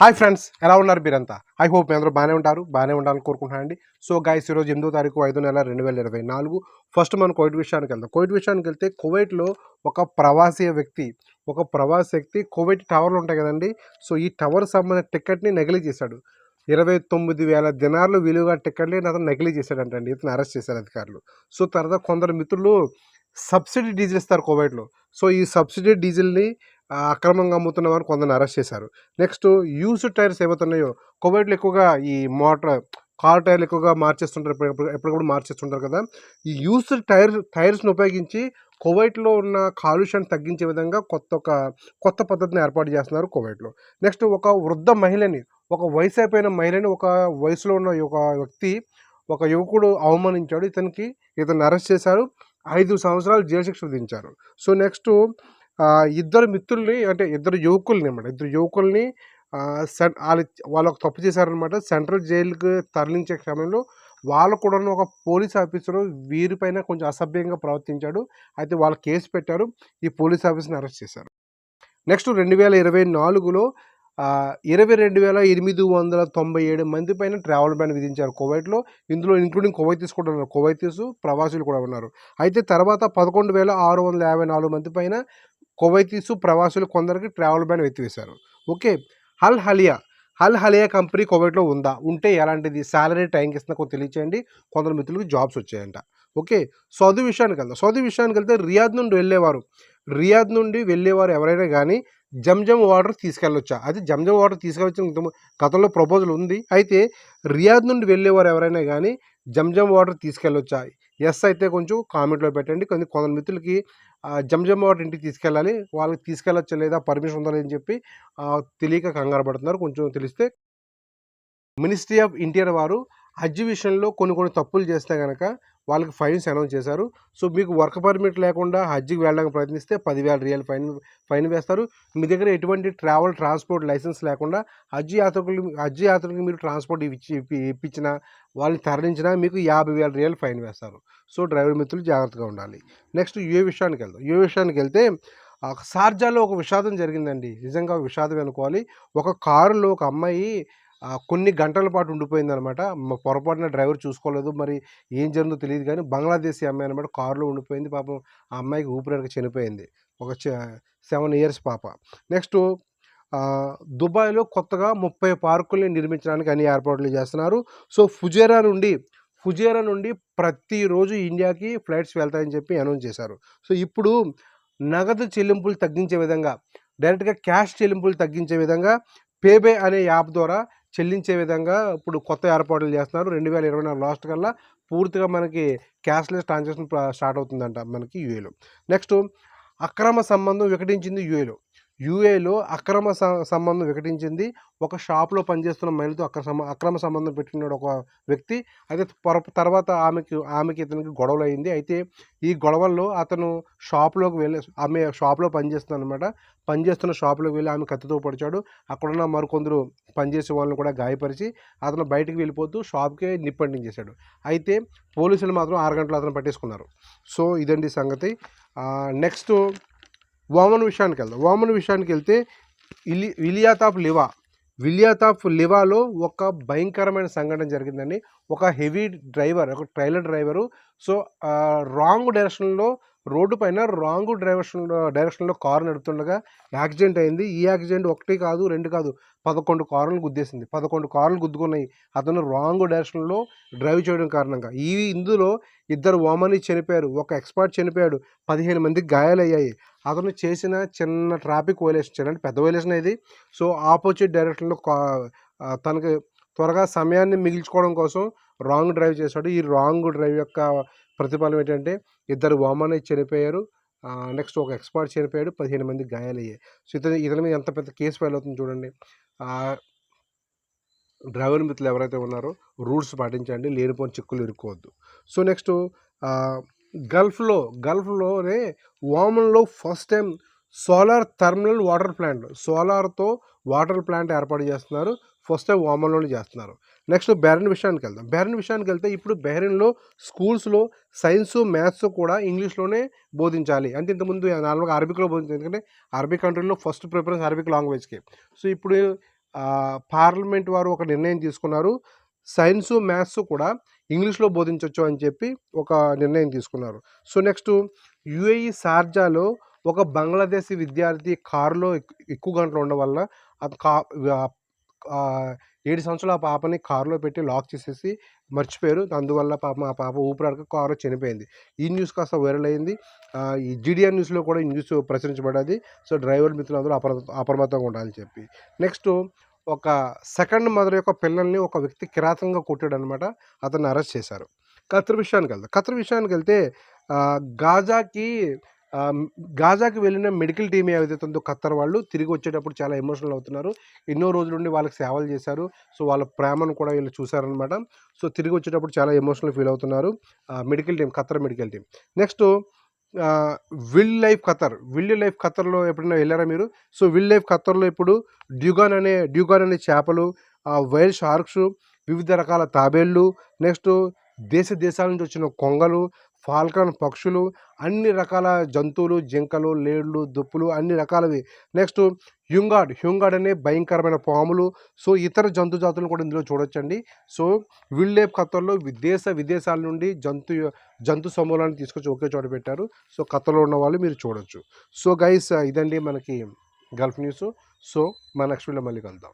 Hi friends ఎలా ఉన్నారు మీరంతా? ఐ హోప్ మీ అందరూ బాగానే ఉంటారు బాగానే ఉండాలని కోరుకుంటున్నాను అండి సో గైస్ ఈరోజు ఎనిమిదో తారీఖు ఐదు నెల రెండు వేల ఇరవై నాలుగు. ఫస్ట్ మనం కోవిడ్ విషయానికి వెళ్దాం. కోవిడ్ విషయానికి వెళ్తే కువైట్లో ఒక ప్రవాసీ వ్యక్తి ఒక ప్రవాసీ వ్యక్తి కోవిడ్ టవర్లు ఉంటాయి కదండి. సో ఈ టవర్ సంబంధించిన టికెట్ని నకిలీ చేశాడు. ఇరవై తొమ్మిది వేల దినార్లు విలువగా టికెట్లే అతను నకిలీ చేశాడంటండి ఇతను అరెస్ట్ చేశారు అధికారులు. సో తర్వాత కొందరు మిత్రులు సబ్సిడీ డీజిల్ ఇస్తారు కోవిడ్లో. సో ఈ సబ్సిడీ డీజిల్ని అక్రమంగా అమ్ముతున్న వారు కొందరిని అరెస్ట్ చేశారు. నెక్స్ట్ యూస్డ్ టైర్స్ ఏవైతున్నాయో కువైట్లో ఎక్కువగా ఈ మోటార్ కార్ టైర్లు ఎక్కువగా మార్చేస్తుంటారు. ఎప్పుడు ఎప్పటికప్పుడు మార్చేస్తుంటారు కదా. ఈ యూస్ టైర్ టైర్స్ని ఉపయోగించి కువైట్లో ఉన్న కాలుష్యాన్ని తగ్గించే విధంగా కొత్త ఒక కొత్త పద్ధతిని ఏర్పాటు చేస్తున్నారు కువైట్లో నెక్స్ట్ ఒక వృద్ధ మహిళని ఒక వయసు అయిపోయిన మహిళని ఒక వయసులో ఉన్న ఒక వ్యక్తి ఒక యువకుడు అవమానించాడు. ఇతనికి ఇతన్ని అరెస్ట్ చేశారు. ఐదు సంవత్సరాలు జైలు శిక్ష విధించారు. సో నెక్స్ట్ ఇద్దరు మిత్రుల్ని అంటే ఇద్దరు యువకుల్ని అనమాట ఇద్దరు యువకుల్ని సెన్ వాళ్ళు వాళ్ళు ఒక తప్పు చేశారనమాట సెంట్రల్ జైలుకి తరలించే క్రమంలో వాళ్ళు కూడా ఒక పోలీస్ ఆఫీసరు వీరిపైన కొంచెం అసభ్యంగా ప్రవర్తించాడు. అయితే వాళ్ళు కేసు పెట్టారు. ఈ పోలీస్ ఆఫీసర్ని అరెస్ట్ చేశారు. నెక్స్ట్ రెండు వేల ఇరవై నాలుగులో ఇరవై రెండు వేల ఎనిమిది వందల తొంభై ఏడు మంది పైన ట్రావెల్ బ్యాన్ విధించారు కువైట్లో. ఇందులో ఇంక్లూడింగ్ కువైతీస్ కూడా ఉన్నారు. కువైతీస్ ప్రవాసులు కూడా ఉన్నారు. అయితే తర్వాత పదకొండు వేల ఆరు వందల యాభై నాలుగు మంది పైన కువైతీసు ప్రవాసులు కొందరికి ట్రావెల్ బ్యాన్ ఎత్తివేశారు. ఓకే హల్ హలియా. హల్ హలియా కంపెనీ కువైట్లో ఉందా? ఉంటే ఎలాంటిది? శాలరీ టైంకి ఇస్తున్నా కొంచెం తెలియచేయండి. కొందరు మిత్రులకు జాబ్స్ వచ్చాయంట. ఓకే సౌదీ విషయానికి వెళ్దాం. సౌదీ విషయానికి వెళ్తే రియాద్ నుండి వెళ్ళేవారు. రియాద్ నుండి వెళ్ళేవారు ఎవరైనా కానీ జంజం వాటర్ తీసుకెళ్ళొచ్చా? అది జంజం వాటర్ తీసుకెళ్ళొచ్చిన గతంలో ప్రపోజల్ ఉంది. అయితే రియాద్ నుండి వెళ్ళేవారు ఎవరైనా కానీ జంజం వాటర్ తీసుకెళ్ళొచ్చా? ఎస్ అయితే కొంచెం కామెంట్లో పెట్టండి. కొన్ని కొందరు మిత్రులకి జంజమ్ వాటి వాటర్ ఇంటికి తీసుకెళ్ళాలి. వాళ్ళకి తీసుకెళ్ళొచ్చా లేదా పర్మిషన్ ఉందా అని చెప్పి తెలియక కంగారు పడుతున్నారు. కొంచెం తెలిస్తే మినిస్ట్రీ ఆఫ్ ఇంటీరియర్ వారు హజ్ విషయంలో కొన్ని కొన్ని తప్పులు చేస్తే కనుక వాళ్ళకి ఫైన్స్ అనౌన్స్ చేశారు. సో మీకు వర్క్ పర్మిట్ లేకుండా హజ్కి వెళ్ళడానికి ప్రయత్నిస్తే పదివేల రియల్ ఫైన్ ఫైన్ వేస్తారు. మీ దగ్గర ఎటువంటి ట్రావెల్ ట్రాన్స్పోర్ట్ లైసెన్స్ లేకుండా హజ్ యాత్రికులు హజ్ యాత్రికులకు మీరు ట్రాన్స్పోర్ట్ ఇచ్చి ఇప్పి- ఇప్పించినా వాళ్ళని తరలించినా మీకు యాభై వేల రియల్ ఫైన్ వేస్తారు. సో డ్రైవర్ మిత్రులు జాగ్రత్తగా ఉండాలి. నెక్స్ట్ యుఏ విషయానికి వెళ్దాం. యూఏ విషయానికి వెళ్తే సార్జాలో ఒక విషాదం జరిగిందండి. నిజంగా విషాదం అనుకోవాలి. ఒక కారులో ఒక అమ్మాయి కొన్ని గంటల పాటు ఉండిపోయింది అనమాట పొరపాటున డ్రైవర్ చూసుకోలేదు. మరి ఏం జరిగిందో తెలియదు కానీ బంగ్లాదేశీ అమ్మాయి అనమాట కారులో ఉండిపోయింది. పాపం ఆ అమ్మాయికి ఊపిరికి చనిపోయింది. ఒక సెవెన్ ఇయర్స్ పాప. నెక్స్ట్ దుబాయ్లో కొత్తగా ముప్పై పార్కుల్ని నిర్మించడానికి అన్ని ఏర్పాట్లు చేస్తున్నారు. సో ఫుజేరా నుండి ఫుజేరా నుండి ప్రతిరోజు ఇండియాకి ఫ్లైట్స్ వెళ్తాయని చెప్పి అనౌన్స్ చేశారు. సో ఇప్పుడు నగదు చెల్లింపులు తగ్గించే విధంగా డైరెక్ట్గా క్యాష్ చెల్లింపులు తగ్గించే విధంగా పేబే అనే యాప్ ద్వారా చెల్లించే విధంగా ఇప్పుడు కొత్త ఏర్పాట్లు చేస్తున్నారు. రెండు వేల ఇరవై నాలుగు లాస్ట్ కల్లా పూర్తిగా మనకి క్యాష్లెస్ ట్రాన్సాక్షన్ స్టార్ట్ అవుతుందంట మనకి యూఏలో. నెక్స్ట్ అక్రమ సంబంధం వికటించింది యూఏలో. యూఏలో అక్రమ స- సంబంధం వికటించింది. ఒక షాప్లో పనిచేస్తున్న మహిళతో అక్ర అక్రమ సంబంధం పెట్టుకున్నాడు ఒక వ్యక్తి. అయితే పొర తర్వాత ఆమెకి ఆమెకి ఇతనికి గొడవలు అయింది అయితే ఈ గొడవల్లో అతను షాప్లోకి వెళ్ళి ఆమె షాప్లో పనిచేస్తుంది అనమాట పనిచేస్తున్న షాప్లోకి వెళ్ళి ఆమె కత్తితో పొడిచాడు. అక్కడున్న మరికొందరు పనిచేసే వాళ్ళని కూడా గాయపరిచి అతను బయటికి వెళ్ళిపోతూ షాప్కే నిప్పండించేశాడు. అయితే పోలీసులు మాత్రం ఆరు గంటలు అతను పట్టేసుకున్నారు. సో ఇదండి సంగతి. నెక్స్ట్ వామన్ విషయానికి వెళ్దాం. వామన్ విషయానికి వెళ్తే ఇలి Wilayat of Liwa. Wilayat of లివాలో ఒక భయంకరమైన సంఘటన జరిగిందండి. ఒక హెవీ డ్రైవర్ ఒక ట్రైలర్ డ్రైవరు. సో రాంగ్ డైరెక్షన్లో రోడ్డు పైన రాంగ్ డైరెక్షన్ డైరెక్షన్లో కారు నడుపుతుండగా యాక్సిడెంట్ అయింది. ఈ యాక్సిడెంట్ ఒకటి కాదు రెండు కాదు పదకొండు కార్లు గుద్దేసింది. పదకొండు కార్లు గుద్దుకున్నాయి. అతను రాంగ్ డైరెక్షన్లో డ్రైవ్ చేయడం కారణంగా. ఈ ఇందులో ఇద్దరు ఓమని చనిపోయారు. ఒక ఎక్స్పర్ట్ చనిపోయాడు. పదిహేను మందికి గాయాలయ్యాయి. అతను చేసిన చిన్న ట్రాఫిక్ వైలేషన్ చిన్న పెద్ద వైలేషన్ ఇది. సో ఆపోజిట్ డైరెక్షన్లో కా- తనకి త్వరగా సమయాన్ని మిగిల్చుకోవడం కోసం రాంగ్ డ్రైవ్ చేశాడు. ఈ రాంగ్ డ్రైవ్ యొక్క ప్రతిఫలం ఏంటంటే ఇద్దరు వామన్ చనిపోయారు. నెక్స్ట్ ఒక ఎక్స్పర్ట్ చనిపోయాడు. పదిహేను మంది గాయాలయ్యాయి. సో ఇతని ఇతని మీద ఎంత పెద్ద కేసు ఫైల్ అవుతుంది చూడండి. డ్రైవర్ మిత్రులు ఎవరైతే ఉన్నారో రూల్స్ పాటించండి. లేనిపోని చిక్కులు ఇరుక్కోవద్దు. సో నెక్స్ట్ గల్ఫ్లో గల్ఫ్లోనే ఓమన్లో first time solar thermal water plant సోలార్తో water plant ఏర్పాటు చేస్తున్నారు. ఫస్ట్ టైం ఓమన్లోనే చేస్తున్నారు. నెక్స్ట్ బెహ్రెన్ విషయానికి వెళ్దాం. బెహ్రెన్ విషయానికి వెళ్తే ఇప్పుడు బెహ్రెన్లో స్కూల్స్లో సైన్స్ మ్యాథ్స్ కూడా ఇంగ్లీష్లోనే బోధించాలి. అంటే ఇంతకుముందు నార్మల్గా అరబిక్లో బోధించాలి ఎందుకంటే అరబిక్ కంట్రీలో ఫస్ట్ ప్రిఫరెన్స్ అరబిక్ లాంగ్వేజ్కి. సో ఇప్పుడు పార్లమెంట్ వారు ఒక నిర్ణయం తీసుకున్నారు. సైన్సు మ్యాథ్స్ కూడా ఇంగ్లీష్లో బోధించవచ్చు అని చెప్పి ఒక నిర్ణయం తీసుకున్నారు. సో నెక్స్ట్ యుఏఈ సార్జాలో ఒక బంగ్లాదేశీ విద్యార్థి కారులో ఎక్కువ గంటలు ఉండడం వల్ల కా ఏడు సంవత్సరాల ఆ పాపని కారులో పెట్టి లాక్ చేసేసి మర్చిపోయారు. అందువల్ల పాప ఆ పాప ఊపిరాడక కారు చనిపోయింది. ఈ న్యూస్ కాస్త వైరల్ అయింది. ఈ జీడిఆర్ న్యూస్లో కూడా ఈ న్యూస్ ప్రచురించబడ్డది. సో డ్రైవర్ మిత్రులందరూ అప్ర అప్రమత్తంగా ఉండాలని చెప్పి. నెక్స్ట్ ఒక సెకండ్ మదర్ యొక్క పిల్లల్ని ఒక వ్యక్తి కిరాతంగా కొట్టాడు అనమాట అతన్ని అరెస్ట్ చేశారు. ఖతర్ విషయానికి వెళ్తే ఖతర్ విషయానికి వెళ్తే గాజాకి గాజాకి వెళ్ళిన మెడికల్ టీం ఏదైతే ఉందో ఖత్తర్ వాళ్ళు తిరిగి వచ్చేటప్పుడు చాలా ఎమోషనల్ అవుతున్నారు. ఎన్నో రోజుల నుండి వాళ్ళకి సేవలు చేశారు. సో వాళ్ళ ప్రేమను కూడా వీళ్ళు చూశారనమాట సో తిరిగి వచ్చేటప్పుడు చాలా ఎమోషనల్ ఫీల్ అవుతున్నారు. Medical team Qatar medical team next will life Qatar will life ఖతర్లో ఎప్పుడైనా వెళ్ళారా మీరు? సో విల్ లైఫ్ ఖతర్లో ఇప్పుడు డ్యూగాన్ అనే డ్యూగాన్ అనే చేపలు వైల్డ్ షార్క్స్ వివిధ రకాల తాబేళ్ళు నెక్స్ట్ దేశ దేశాల నుంచి వచ్చిన కొంగలు ఫాల్కన్ పక్షులు అన్ని రకాల జంతువులు జింకలు లేళ్ళు దుప్పులు అన్ని రకాలవి. నెక్స్ట్ హ్యూంగాడ్ హ్యూంగాడ్ అనే భయంకరమైన పాములు. సో ఇతర జంతు జాతులను కూడా ఇందులో చూడొచ్చండి. సో విల్లేప్ కథల్లో విదేశ విదేశాల నుండి జంతు జంతు సమూహాలను తీసుకొచ్చి ఒకే చోట పెట్టారు. సో కథలో ఉన్న వాళ్ళు మీరు చూడొచ్చు. సో గైస్ ఇదండి మనకి గల్ఫ్ న్యూస్. సో మన నెక్స్ట్ వీడియో మళ్ళీ కలుద్దాం.